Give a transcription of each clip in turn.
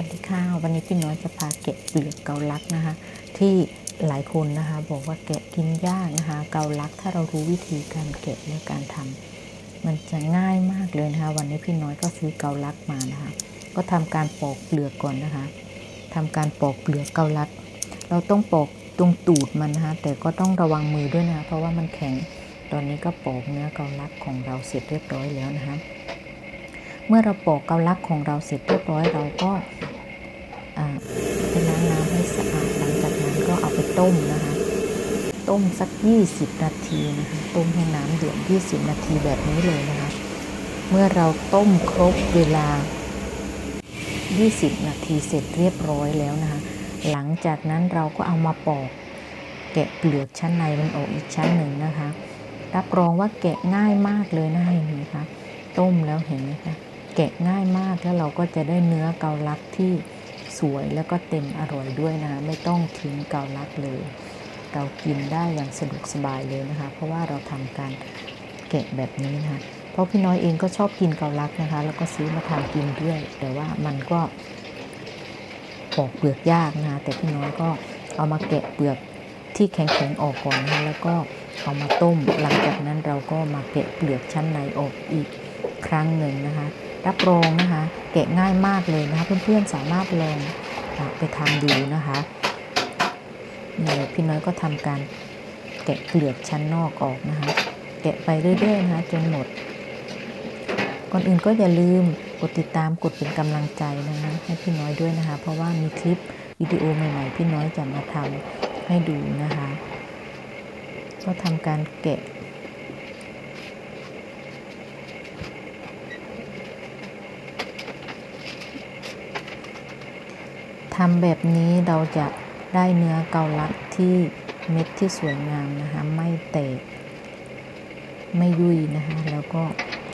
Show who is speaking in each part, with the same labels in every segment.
Speaker 1: วัสดีค่ะวันนี้พี่น้อยจะพาแกะเปลือกเกาลัดนะคะ ที่หลายคนนะคะ บอกว่าแกะกินยากนะคะ เกาลัดถ้าเรารู้วิธีการแกะและการทำมันจะง่ายมากเลยนะคะ วันนี้พี่น้อยก็ซื้อเกาลัดมานะคะ ก็ทำการปอกเปลือกก่อนนะคะทำการปอกเปลือกเกาลัด เราต้องปอกตรงตูดมันนะคะ แต่ก็ต้องระวังมือด้วยนะคะ เพราะว่ามันแข็งตอนนี้ก็ปอกเนื้อเกาลัดของเราเสร็จเรียบร้อยแล้วนะคะ เมื่อเราปอกเกาลัดของเราเสร็จเรียบร้อยเราก็อ่าไปล้างน้ำให้สะอาดหลังจากนั้นก็เอาไปต้มนะคะ ต้มสัก 20 นาทีนะคะต้มให้น้ำเดือด20 นาทีแบบนี้เลยนะคะ เมื่อเราต้มครบเวลา 20 นาทีเสร็จเรียบร้อยแล้วนะคะ หลังจากนั้นเราก็เอามาปอกแกะเปลือกชั้นในมันออกอีกชั้นหนึ่งนะคะ รับรองว่าแกะง่ายมากเลยนะเห็นไหมคะ ต้มแล้วเห็นไหมคะ แกะง่ายมากแล้วเราก็จะได้เนื้อเกาลัดที่สวยแล้วก็เต็มอร่อยด้วยนะคะไม่ต้องทิ้งเกาลัดเลย เรากินได้อย่างสะดวกสบายเลยนะคะ เพราะว่าเราทำการแกะแบบนี้นะคะเพราะพี่น้อยเองก็ชอบกินเกาลัดนะคะ แล้วก็ซื้อมาทำกินด้วยแต่ว่ามันก็ปอกเปลือกยากนะคะแต่พี่น้อยก็เอามาแกะเปลือกที่แข็งๆออกก่อนนะแล้วก็เอามาต้ม หลังจากนั้นเราก็มาแกะเปลือกชั้นในออกอีกครั้งหนึ่งนะคะ รับรองนะคะ แกะง่ายมากเลยนะคะ เพื่อนๆสามารถลองไปทำดูนะคะนี่พี่น้อยก็ทำการแกะเปลือกชั้นนอกออกนะคะ แกะไปเรื่อยๆนะคะจนหมด ก่อนอื่นก็อย่าลืมกดติดตามกดเป็นกำลังใจนะคะให้พี่น้อยด้วยนะคะ เพราะว่ามีคลิปวิดีโอใหม่ๆ พี่น้อยจะมาทำให้ดูนะคะ ก็ทำการแกะ ทำแบบนี้เราจะได้เนื้อเกาลัดที่เม็ดที่สวยงามนะคะ ไม่แตก ไม่ยุ่ยนะคะ แล้วก็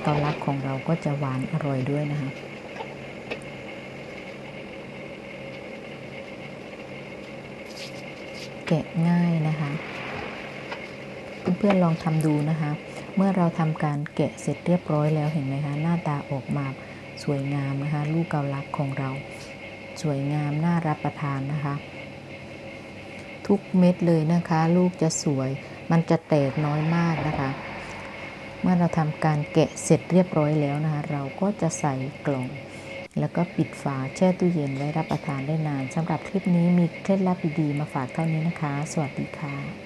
Speaker 1: เกาลัดของเราก็จะหวานอร่อยด้วยนะคะแกะง่ายนะคะ เพื่อนๆลองทำดูนะคะ เมื่อเราทำการแกะเสร็จเรียบร้อยแล้วเห็นไหมคะ หน้าตาออกมาสวยงามนะคะ ลูกเกาลัดของเรา สวยงามน่ารับประทานนะคะ ทุกเม็ดเลยนะคะ ลูกจะสวย มันจะแตกน้อยมากนะคะ เมื่อเราทำการแกะเสร็จเรียบร้อยแล้วนะคะ เราก็จะใส่กล่อง แล้วก็ปิดฝาแช่ตู้เย็นไว้รับประทานได้นานสำหรับคลิปนี้มีเคล็ดลับดีๆมาฝากเท่านี้นะคะ สวัสดีค่ะ